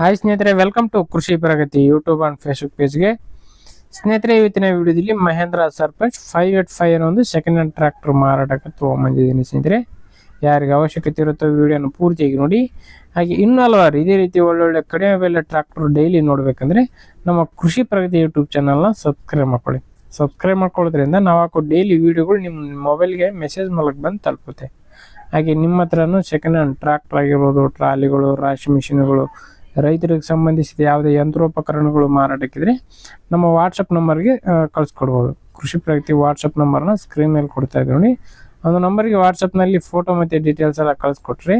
Hi ಸ್ನೇಹಿತರೆ welcome to Krishi Pragati YouTube and Facebook ಪೇಜ್ಗೆ ಸ್ನೇಹಿತರೆ, ಇವತ್ತಿನ ವಿಡಿಯೋದಲ್ಲಿ Mahindra Sarpanch five eight five ಅನ್ನೋ ಒಂದು ಸೆಕೆಂಡ್ ಹ್ಯಾಂಡ್ ಟ್ರ್ಯಾಕ್ಟರ್ ಮಾರಾಟಕ್ಕೆ ತೊಗೊಂಬಂದಿದ್ದೀನಿ ಸ್ನೇಹಿತರೆ. ಯಾರಿಗೆ ಅವಶ್ಯಕತೆ ಇರುತ್ತೋ ವಿಡಿಯೋನ ಪೂರ್ತಿಯಾಗಿ ನೋಡಿ. ಹಾಗೆ ಇನ್ನೂ ಹಲವಾರು ಇದೇ ರೀತಿ ಒಳ್ಳೊಳ್ಳೆ ಕಡಿಮೆ ಬೆಲೆ ಟ್ರ್ಯಾಕ್ಟರ್ ಡೈಲಿ ನೋಡಬೇಕಂದ್ರೆ ನಮ್ಮ ಕೃಷಿ ಪ್ರಗತಿ ಯೂಟ್ಯೂಬ್ ಚಾನಲ್ನ ಸಬ್ಸ್ಕ್ರೈಬ್ ಮಾಡ್ಕೊಳ್ಳಿ. ಸಬ್ಸ್ಕ್ರೈಬ್ ಮಾಡ್ಕೊಳ್ಳೋದ್ರಿಂದ ನಾವು ಹಾಕೋ ಡೈಲಿ ವಿಡಿಯೋಗಳು ನಿಮ್ಮ ಮೊಬೈಲ್ಗೆ ಮೆಸೇಜ್ ಮೂಲಕ ಬಂದು ತಲುಪುತ್ತೆ. ಹಾಗೆ ನಿಮ್ಮ ಹತ್ರನೂ ಸೆಕೆಂಡ್ ಹ್ಯಾಂಡ್ ಟ್ರ್ಯಾಕ್ಟರ್ ಆಗಿರ್ಬೋದು, ಟ್ರಾಲಿಗಳು ರಾಶಿ ಮಿಷಿನ್ಗಳು ರೈತರಿಗೆ ಸಂಬಂಧಿಸಿದ ಯಾವುದೇ ಯಂತ್ರೋಪಕರಣಗಳು ಮಾರಾಟಕ್ಕಿದ್ರೆ ನಮ್ಮ ವಾಟ್ಸಪ್ ನಂಬರ್ಗೆ ಕಳಿಸ್ಕೊಡ್ಬೋದು. ಕೃಷಿ ಪ್ರಗತಿ ವಾಟ್ಸಪ್ ನಂಬರ್ನ ಸ್ಕ್ರೀನ್ ಮೇಲೆ ಕೊಡ್ತಾ ಇದ್ದೀವಿ ನೋಡಿ. ಒಂದು ನಂಬರ್ಗೆ ವಾಟ್ಸಪ್ನಲ್ಲಿ ಫೋಟೋ ಮತ್ತು ಡೀಟೇಲ್ಸ್ ಎಲ್ಲ ಕಳಿಸ್ಕೊಟ್ರೆ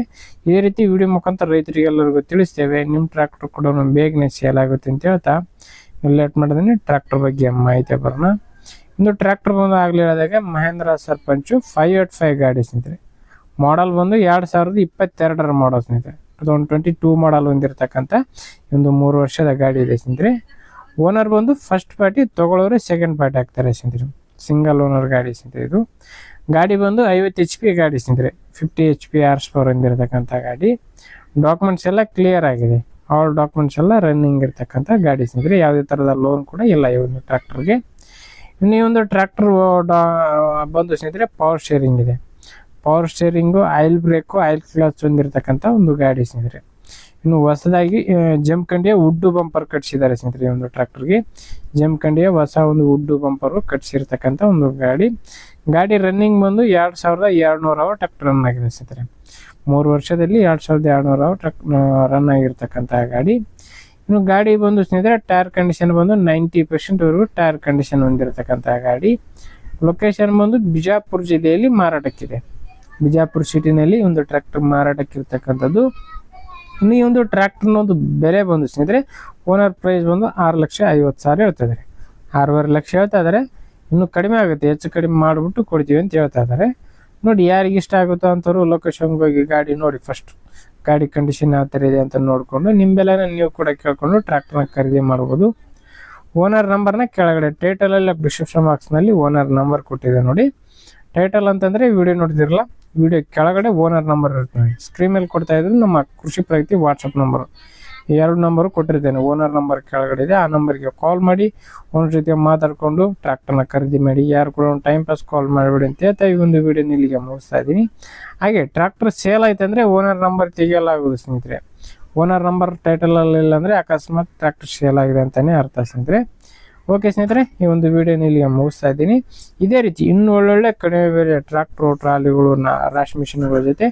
ಇದೇ ರೀತಿ ವಿಡಿಯೋ ಮುಖಾಂತರ ರೈತರಿಗೆಲ್ಲರಿಗೂ ತಿಳಿಸ್ತೇವೆ. ನಿಮ್ಮ ಟ್ರ್ಯಾಕ್ಟರ್ ಕೂಡ ಬೇಗನೆ ಸೇಲ್ ಆಗುತ್ತೆ ಅಂತ ಹೇಳ್ತಾ ಲೇಟ್ ಮಾಡಿದ್ರೆ ಟ್ರ್ಯಾಕ್ಟರ್ ಬಗ್ಗೆ ಮಾಹಿತಿ ಬರೋಣ. ಇನ್ನು ಟ್ರ್ಯಾಕ್ಟರ್ ಬಂದು ಆಗಲಿ ಹೇಳಿದಾಗ Mahindra Sarpanch five eight five ಗಾಡಿ ಸ್ನೇಹಿತರೆ. ಮಾಡಲ್ ಬಂದು ಎರಡು ಸಾವಿರದ ಇಪ್ಪತ್ತೆರಡರ ಮಾಡಲ್ ಸ್ನೇಹಿತರೆ. ತೌಸಂಡ್ ಟ್ವೆಂಟಿ ಟೂ ಮಾಡಲ್ ಹೊಂದಿರತಕ್ಕಂಥ ಒಂದು ಮೂರು ವರ್ಷದ ಗಾಡಿ ಇದೆ ಸಿಂದ್ರೆ ಓನರ್ ಬಂದು ಫಸ್ಟ್ ಪಾರ್ಟಿ ತೊಗೊಳೋರೆ ಸೆಕೆಂಡ್ ಪಾರ್ಟಿ ಆಗ್ತಾರೆ ಸಿಂದ್ರಿ ಸಿಂಗಲ್ ಓನರ್ ಗಾಡಿ ಸಿಂದ್ರಿ ಇದು. ಗಾಡಿ ಬಂದು ಐವತ್ತು ಎಚ್ ಪಿ ಗಾಡಿ Sindri fifty H P horse power ಹೊಂದಿರತಕ್ಕಂಥ ಗಾಡಿ. ಡಾಕ್ಯುಮೆಂಟ್ಸ್ ಎಲ್ಲ ಕ್ಲಿಯರ್ ಆಗಿದೆ. ಆಲ್ ಡಾಕ್ಯುಮೆಂಟ್ಸ್ ಎಲ್ಲ ರನ್ನಿಂಗ್ ಇರ್ತಕ್ಕಂಥ ಗಾಡಿ ಸಿಂದ್ರೆ ಯಾವುದೇ ಥರದ ಲೋನ್ ಕೂಡ ಇಲ್ಲ ಈ ಒಂದು ಟ್ರ್ಯಾಕ್ಟರ್ಗೆ ಇನ್ನು ಈ ಒಂದು ಬಂದು ಸ್ನೇಹಿತರೆ ಪವರ್ ಶೇರಿಂಗ್ ಇದೆ. Power steering oil brake oil clutch ಹೊಂದಿರತಕ್ಕಂಥ ಒಂದು ಗಾಡಿ ಸ್ನೇಹಿತರೆ. ಇನ್ನು ಹೊಸದಾಗಿ ಜಮ್ಕಂಡಿಯ ಉಡ್ಡು ಬಂಪರ್ ಕಟ್ಸಿದ್ದಾರೆ ಸ್ನೇಹಿತರೆ ಈ ಒಂದು ಟ್ರ್ಯಾಕ್ಟರ್ಗೆ ಜಮ್ಕಂಡಿಯ ಹೊಸ ಒಂದು ಉಡ್ಡು ಬಂಪರು ಕಟ್ಸಿರ್ತಕ್ಕಂಥ ಒಂದು ಗಾಡಿ. ಗಾಡಿ ರನ್ನಿಂಗ್ ಬಂದು ಎರಡು ಸಾವಿರದ ಎರಡುನೂರು ಅವರ್ ಟ್ರ್ಯಾಕ್ಟರ್ ರನ್ ಆಗಿದೆ ಸ್ನೇಹಿತರೆ. ಮೂರು ವರ್ಷದಲ್ಲಿ ಎರಡು ಸಾವಿರದ ಎರಡುನೂರು ಅವರ್ ಟ್ರಕ್ ರನ್ ಆಗಿರ್ತಕ್ಕಂಥ ಗಾಡಿ. ಇನ್ನು ಗಾಡಿ ಬಂದು ಸ್ನೇಹಿತರೆ ಟೈರ್ ಕಂಡೀಷನ್ ಬಂದು ನೈಂಟಿ ಪರ್ಸೆಂಟ್ವರೆಗೂ ಟೈರ್ ಕಂಡೀಷನ್ ಹೊಂದಿರತಕ್ಕಂಥ ಗಾಡಿ. ಲೊಕೇಶನ್ ಬಂದು ಬಿಜಾಪುರ ಜಿಲ್ಲೆಯಲ್ಲಿ ಮಾರಾಟಕ್ಕಿದೆ. ಬಿಜಾಪುರ ಸಿಟಿನಲ್ಲಿ ಒಂದು ಟ್ರ್ಯಾಕ್ಟರ್ ಮಾರಾಟಕ್ಕಿರ್ತಕ್ಕಂಥದ್ದು. ಇನ್ನು ಈ ಒಂದು ಬೆಲೆ ಬಂದು ಸ್ನೇಹಿತರೆ, ಓನರ್ ಪ್ರೈಸ್ ಬಂದು ಆರು ಲಕ್ಷ ಐವತ್ತು ಸಾವಿರ ಹೇಳ್ತಾ ಇದ್ದಾರೆ. ಆರೂವರೆ ಲಕ್ಷ ಹೇಳ್ತಾ ಇದ್ದಾರೆ. ಇನ್ನು ಕಡಿಮೆ ಆಗುತ್ತೆ, ಹೆಚ್ಚು ಕಡಿಮೆ ಮಾಡಿಬಿಟ್ಟು ಕೊಡ್ತೀವಿ ಅಂತ ಹೇಳ್ತಾ ಇದ್ದಾರೆ. ನೋಡಿ, ಯಾರಿಗೆ ಇಷ್ಟ ಆಗುತ್ತೋ ಅಂಥವ್ರು ಲೊಕೇಶನ್ಗೆ ಹೋಗಿ ಗಾಡಿ ನೋಡಿ ಫಸ್ಟ್ ಗಾಡಿ ಕಂಡೀಷನ್ ಯಾವ ಥರ ಇದೆ ಅಂತ ನೋಡಿಕೊಂಡು ನಿಮ್ಮ ನೀವು ಕೂಡ ಕೇಳಿಕೊಂಡು ಟ್ರ್ಯಾಕ್ಟರ್ನ ಖರೀದಿ ಮಾಡ್ಬೋದು. ಓನರ್ ನಂಬರ್ನ ಕೆಳಗಡೆ ಟೈಟಲಲ್ಲಿ ಡಿಸ್ಕ್ರಿಪ್ಷನ್ ಬಾಕ್ಸ್ನಲ್ಲಿ ಓನರ್ ನಂಬರ್ ಕೊಟ್ಟಿದೆ ನೋಡಿ. ಟೈಟಲ್ ಅಂತಂದರೆ ವಿಡಿಯೋ ನೋಡಿದಿರಲ್ಲ ವಿಡಿಯೋ ಕೆಳಗಡೆ ಓನರ್ ನಂಬರ್ ಇರುತ್ತೆ. ಸ್ಕ್ರೀನ್ ಮೇಲೆ ಕೊಡ್ತಾ ಇದ್ರೆ ನಮ್ಮ ಕೃಷಿ ಪ್ರಗತಿ ವಾಟ್ಸಪ್ ನಂಬರ್ ಎರಡು ನಂಬರು ಕೊಟ್ಟಿರ್ತೇನೆ. ಓನರ್ ನಂಬರ್ ಕೆಳಗಡೆ ಇದೆ. ಆ ನಂಬರ್ಗೆ ಕಾಲ್ ಮಾಡಿ ಓನರ್ ಜೊತೆ ಮಾತಾಡಿಕೊಂಡು ಟ್ರ್ಯಾಕ್ಟರ್ನ ಖರೀದಿ ಮಾಡಿ, ಯಾರು ಕೂಡ ಒಂದು ಟೈಮ್ ಪಾಸ್ ಕಾಲ್ ಮಾಡಿಬಿಡಿ ಅಂತ ಹೇಳ್ತಾ ಈ ಒಂದು ವಿಡಿಯೋ ಇಲ್ಲಿಗೆ ಮುಗಿಸ್ತಾ ಇದ್ದೀನಿ. ಹಾಗೆ ಟ್ರ್ಯಾಕ್ಟರ್ ಸೇಲ್ ಆಯ್ತು ಅಂದರೆ ಓನರ್ ನಂಬರ್ ತೆಗಿಯಲಾಗುವುದು ಸ್ನೇಹಿತರೆ. ಓನರ್ ನಂಬರ್ ಟೈಟಲಲ್ಲಿ ಇಲ್ಲ ಅಂದರೆ ಅಕಸ್ಮಾತ್ ಟ್ರ್ಯಾಕ್ಟರ್ ಸೇಲ್ ಆಗಿದೆ ಅಂತಲೇ ಅರ್ಥ ಸ್ನೇಹಿತರೆ. ಓಕೆ ಸ್ನೇಹಿತರೆ, ಈ ಒಂದು ವಿಡಿಯೋನ ಇಲ್ಲಿಗೆ ಮುಗಿಸ್ತಾ ಇದ್ದೀನಿ. ಇದೇ ರೀತಿ ಇನ್ನೂ ಒಳ್ಳೊಳ್ಳೆ ಕಡಿಮೆ ಬೇರೆ ಟ್ರ್ಯಾಕ್ಟ್ರು ಟ್ರಾಲಿಗಳು ರಾಶಿ ಮಿಷಿನ್ಗಳ ಜೊತೆ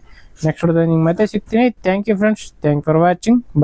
ನೆಕ್ಸ್ಟ್ ನಿಮ್ಗೆ ಮತ್ತೆ ಸಿಗ್ತೀನಿ. Thank you friends thank for watching bye